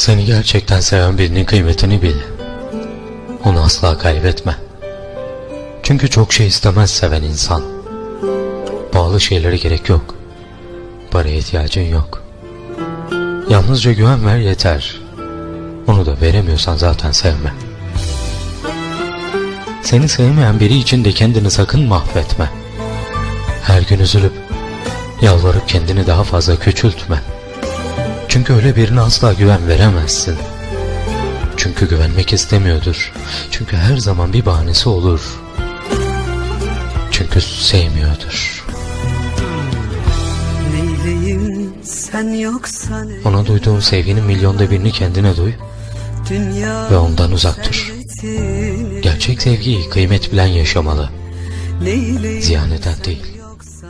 Seni gerçekten seven birinin kıymetini bil. Onu asla kaybetme. Çünkü çok şey istemez seven insan. Pahalı şeylere gerek yok. Paraya ihtiyacın yok. Yalnızca güven ver yeter. Onu da veremiyorsan zaten sevme. Seni sevmeyen biri için de kendini sakın mahvetme. Her gün üzülüp yalvarıp kendini daha fazla küçültme. Çünkü öyle birine asla güven veremezsin. Çünkü güvenmek istemiyordur. Çünkü her zaman bir bahanesi olur. Çünkü sevmiyordur. Neyleyim sen yoksan Ona duyduğun sevginin milyonda birini kendine duy. ve ondan uzak dur. Gerçek sevgiyi kıymet bilen yaşamalı. Ziyan eden değil.